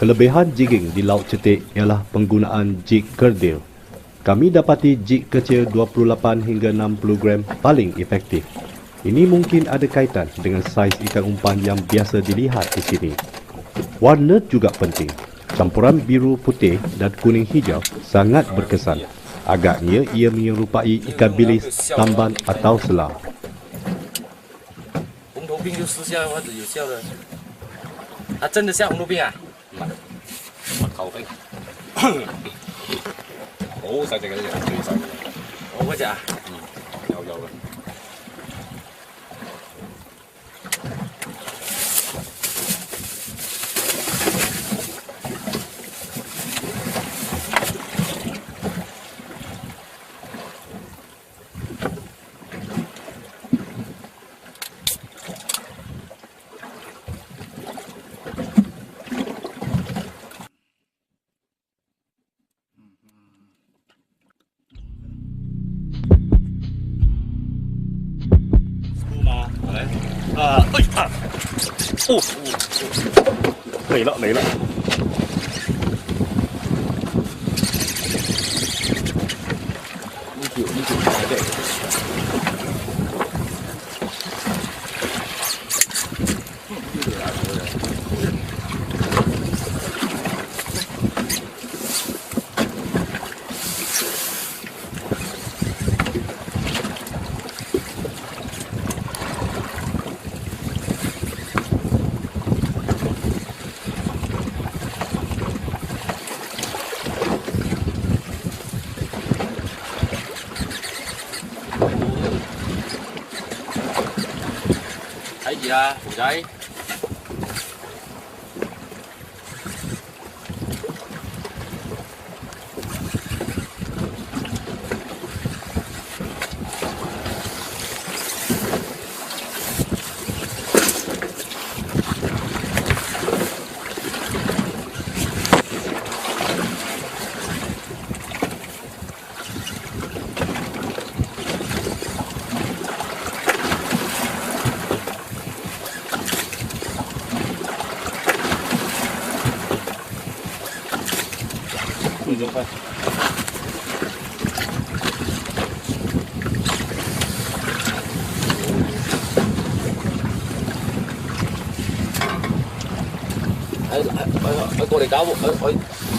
Kelebihan jigging di Laut Cetek ialah penggunaan jig kerdil. Kami dapati jig kecil 28 hingga 60 gram paling efektif. Ini mungkin ada kaitan dengan saiz ikan umpan yang biasa dilihat di sini. Warna juga penting. Campuran biru putih dan kuning hijau sangat berkesan. Agaknya ia menyerupai ikan bilis, tamban atau selar. 红头病就失效或者有效的。啊，真的像红头病啊？ 蜜頭兵，好細隻嘅呢隻，最細嘅，我嗰只啊，有有嘅。哦，没了，没了。啊，胡仔。ở cô này cáo bộ ở ở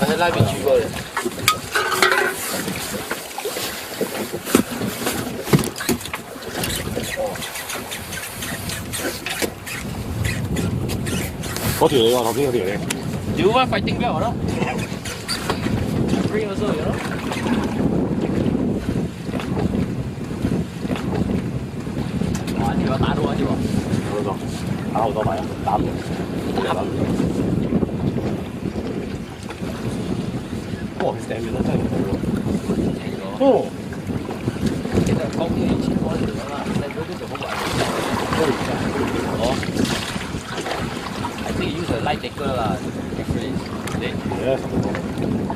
ở hết lại bị chịu rồi có thử đấy không? Có thử đấy. Chứ phải tinh béo đâu. Rio rồi đó. Đó, anh chị bà tá đua anh. Được rồi. Tao tao mày, tám. Tám. 哇，你成日都真係好喎。哦。其實講起以前嗰條啦，細個嗰條好怪，都唔識。哦。I think you should like it 啦，experience it. Yeah.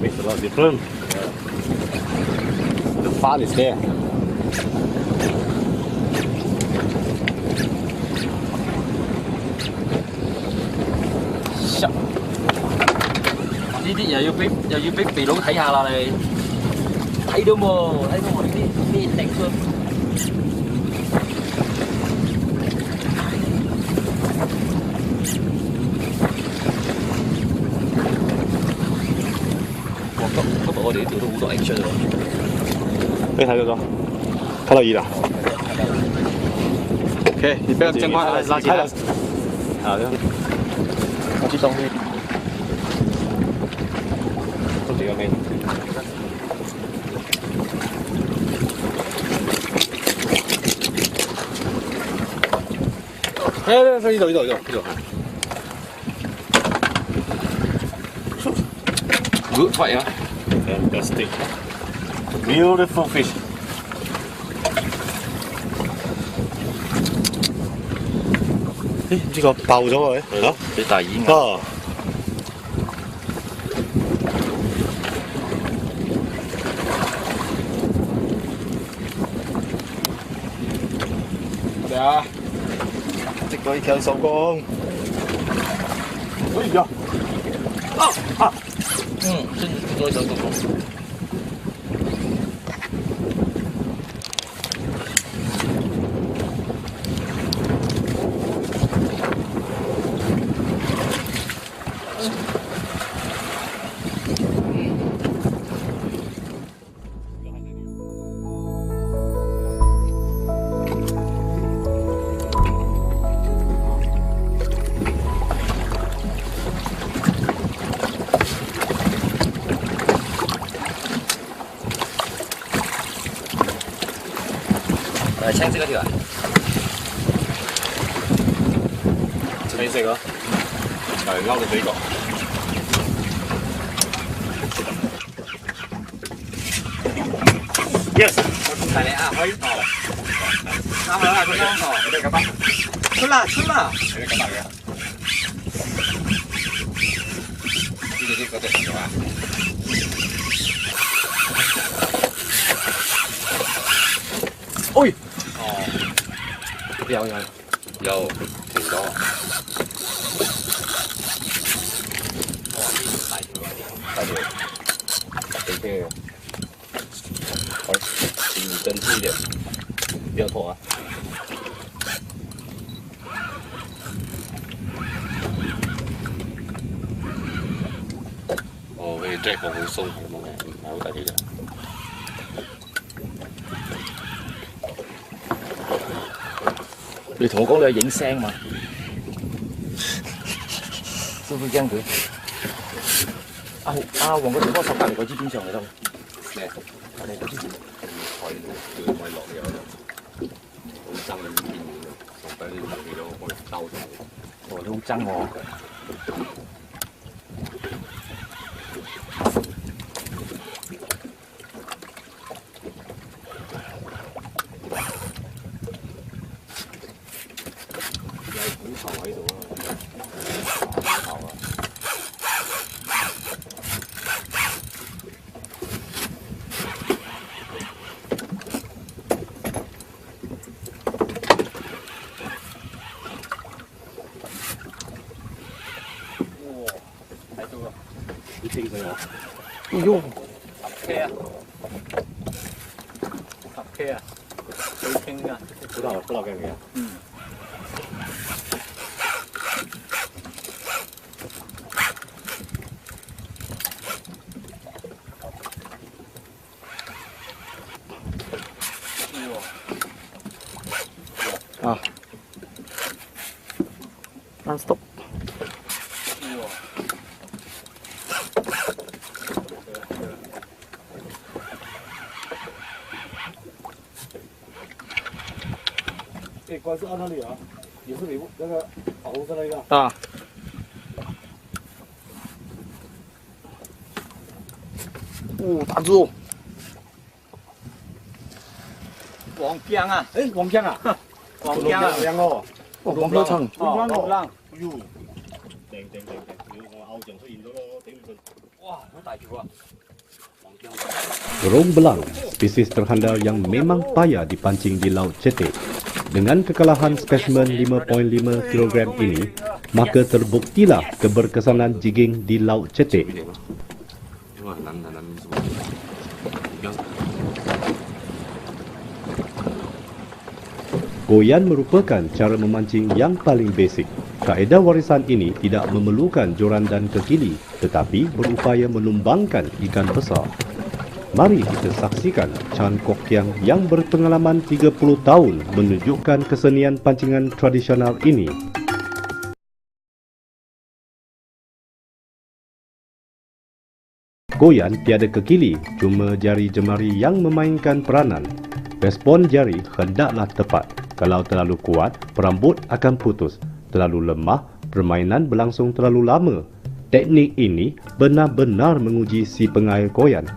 Makes a lot of difference. Yeah. The fun is there. 啲又要俾又要俾肥佬睇下啦，你睇到冇？睇到我哋啲咩顶出？哇！今今日我哋呢度都好多 action 喎。你睇到咗？睇到热啦。OK，你不要尽快拉拉起来。好的。我去东 个妹子。哎，来来，一一走一走一走。一走 Good fantastic，Beautiful fish. Hey, 爆咗喎.系，你大耳。直到呢条手工。哎呀！啊！ 嗯，甚至多一点 来签这个就来。这边这个，来捞的这个。Yes，来的啊，可以。好了，拿回来，快点好，有点干巴。啦了，啦了。有点干巴的。这个就搁这吃吧。Oi! 有有，有停咗。大条，几车嘅。好，请你登记一点，不要拖啊。哦，佢 jack 个好松系咁嘅，唔系好大力嘅。 你同我讲你系影声嘛？知唔知惊佢？阿阿黄嗰条波手隔离嗰支边上嚟得？咩？我哋嗰支海路叫咪落嚟有好憎嘅呢边嘅，同佢啲特别咗可以兜咗。哦，你好憎我。 太多了，你听着哟。哎呦，好 K 啊，好 K 啊，都听啊。不知道不知道干啥。嗯。啊，按 stop。关是按哪里啊？也是你那个红色那个。啊，哦，大只哦，黄姜啊，诶，黄姜啊？黄姜啊，靓哦。哦，黄标层，哦，六冷，哟，正正正正，屌我偶像出现咗咯，顶唔顺。哇，好大条啊，黄姜， Terung belang, spesies terhandal yang memang payah dipancing di Laut Cetek. Dengan kekalahan spesimen 5.5 kg ini, maka terbuktilah keberkesanan jigging di Laut Cetek. Goyan merupakan cara memancing yang paling basic. Kaedah warisan ini tidak memerlukan joran dan kekili tetapi berupaya menumbangkan ikan besar. Mari kita saksikan Chan Kok Kiang yang berpengalaman 30 tahun menunjukkan kesenian pancingan tradisional ini. Goyan tiada kekili, cuma jari jemari yang memainkan peranan. Respon jari hendaklah tepat. Kalau terlalu kuat, perambut akan putus. Terlalu lemah, permainan berlangsung terlalu lama. Teknik ini benar-benar menguji si pengail goyan.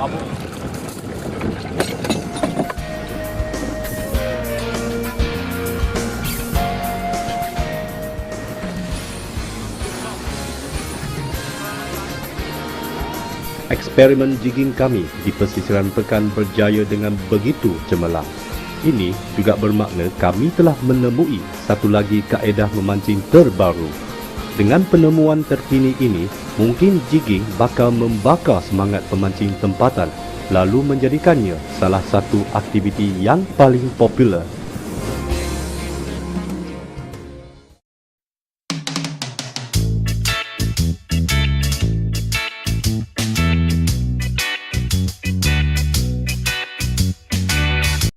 mabuk. Eksperimen jigging kami di pesisiran pekan berjaya dengan begitu cemerlang. Ini juga bermakna kami telah menemui satu lagi kaedah memancing terbaru. Dengan penemuan terkini ini, mungkin jigging bakal membakar semangat pemancing tempatan lalu menjadikannya salah satu aktiviti yang paling popular